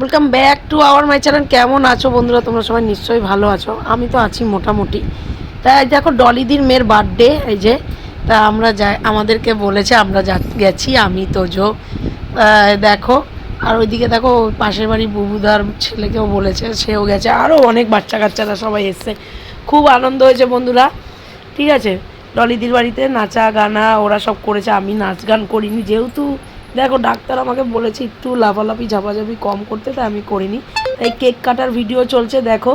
Welcome back to our my channel কেমন আছো বন্ধুরা? তোমরা সবাই নিশ্চয়ই ভালো আছো। আমি তো আছি মোটামুটি। তা এই দেখো, ডলিদির মেয়ের বার্থডে এই যে। তা আমরা যাই, আমাদেরকে বলেছে, আমরা যা, গেছি, আমি, তোজো। দেখো, আর ওইদিকে দেখো, পাশের বাড়ি বুবুদার ছেলেকেও বলেছে, সেও গেছে। আরও অনেক বাচ্চা কাচ্চারা সবাই এসছে। খুব আনন্দ হয়েছে বন্ধুরা। ঠিক আছে? ডলিদির বাড়িতে নাচা গানা ওরা সব করেছে। আমি নাচ গান করিনি, যেহেতু দেখো ডাক্তার আমাকে বলেছে একটু লাফালাফি ঝাপাঝাপি কম করতে তাই আমি করিনি। তাই কেক কাটার ভিডিও চলছে দেখো।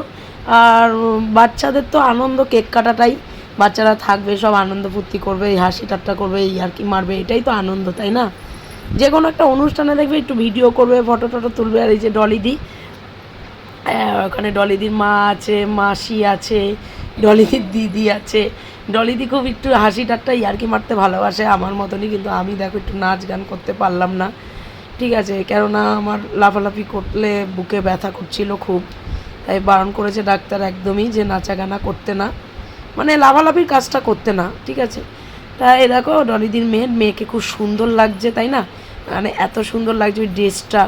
আর বাচ্চাদের তো আনন্দ কেক কাটাটাই। বাচ্চারা থাকবে সব আনন্দ ফুর্তি করবে এই হাসি ঠাট্টা করবে এই আর কি মারবে এটাই তো আনন্দ তাই না? যে কোনো একটা অনুষ্ঠানে দেখবে একটু ভিডিও করবে ফটো টটো তুলবে আর এই যে ডলিদি হ্যাঁ, ওখানে ডলিদির মা আছে, মাসি আছে, ডলিদির দিদি আছে। ডলিদি খুব একটু হাসি ঠাট্টা ইয়ার্কি মারতে ভালোবাসে আমার মতনই, কিন্তু আমি দেখো একটু নাচ গান করতে পারলাম না। ঠিক আছে, কেননা আমার লাফালাফি করলে বুকে ব্যথা করছিল খুব। তাই বারণ করেছে ডাক্তার একদমই যে নাচা গানা করতে না। মানে লাফালাফির কাজটা করতে না, ঠিক আছে। তাই দেখো, ডলিদির মেয়ের মেয়েকে খুব সুন্দর লাগছে, তাই না? মানে এত সুন্দর লাগছে ওই ড্রেসটা।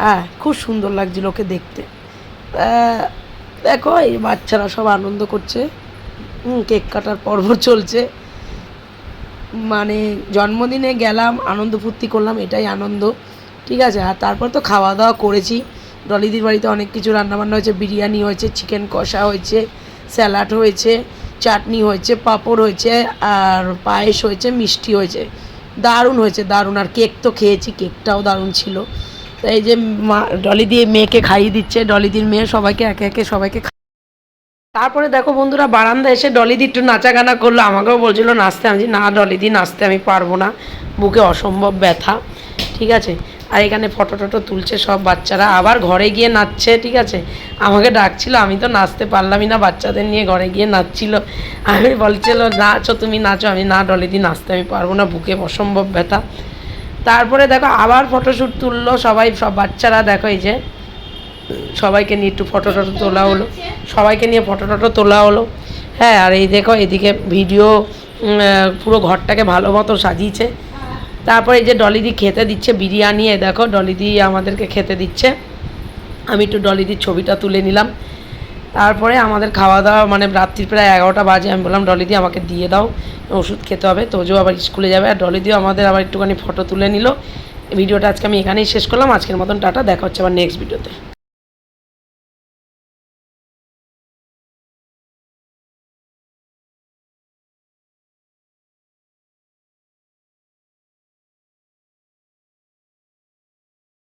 হ্যাঁ খুব সুন্দর লাগছিল ওকে দেখতে। দেখো, এই বাচ্চারা সব আনন্দ করছে। কেক কাটার পর্ব চলছে। মানে জন্মদিনে গেলাম, আনন্দ ফুর্তি করলাম, এটাই আনন্দ। ঠিক আছে, আর তারপর তো খাওয়া দাওয়া করেছি। ডলিদির বাড়িতে অনেক কিছু রান্নাবান্না হয়েছে, বিরিয়ানি হয়েছে চিকেন কষা হয়েছে স্যালাড হয়েছে, চাটনি হয়েছে, পাঁপড় হয়েছে, আর পায়েস হয়েছে, মিষ্টি হয়েছে। দারুণ হয়েছে, দারুণ। আর কেক তো খেয়েছি, কেকটাও দারুণ ছিল। এই যে মা, ডলি দিয়ে মেয়েকে খাইয়ে দিচ্ছে ডলিদির মেয়ে সবাইকে একে একে সবাইকে তারপরে দেখো বন্ধুরা বারান্দা এসে ডলিদি একটু নাচা গানা করল, আমাকেও বলছিল, নাচতে আমি না ডলিদি নাচতে আমি পারব না, বুকে অসম্ভব ব্যথা। ঠিক আছে? আর এখানে ফটো টটো তুলছে সব বাচ্চারা, আবার ঘরে গিয়ে নাচছে, ঠিক আছে? আমাকে ডাকছিল, আমি তো নাচতে পারলামই না বাচ্চাদের নিয়ে, ঘরে গিয়ে নাচছিল। আমি বলছিল, নাচো, তুমি নাচো। আমি, না ডলিদি নাচতে আমি পারব না, বুকে অসম্ভব ব্যথা। তারপরে দেখো আবার ফটোশ্যুট তুললো সবাই, সব বাচ্চারা, দেখো এই যে। সবাইকে নিয়ে একটু ফটো টটো তোলা হলো। সবাইকে নিয়ে ফটো টটো তোলা হলো। হ্যাঁ আর এই দেখো, এদিকে ভিডিও পুরো ঘরটাকে ভালো মতো সাজিয়েছে। তারপরে এই যে ডলিদি খেতে দিচ্ছে বিরিয়ানি এ দেখো ডলিদি আমাদেরকে খেতে দিচ্ছে। আমি একটু ডলিদির ছবিটা তুলে নিলাম। তারপরে আমাদের খাওয়া দাওয়া মানে রাত্রির প্রায় এগারোটা বাজে। আমি বললাম ডলিদি আমাকে দিয়ে দাও, ওষুধ খেতে হবে। তোজো আবার স্কুলে যাবে। আর ডলিদিও আমাদের আবার একটুখানি ফটো তুলে নিল। ভিডিওটা আজকে আমি এখানেই শেষ করলাম। আজকের মতন টাটা। দেখা হচ্ছে আবার নেক্সট ভিডিওতে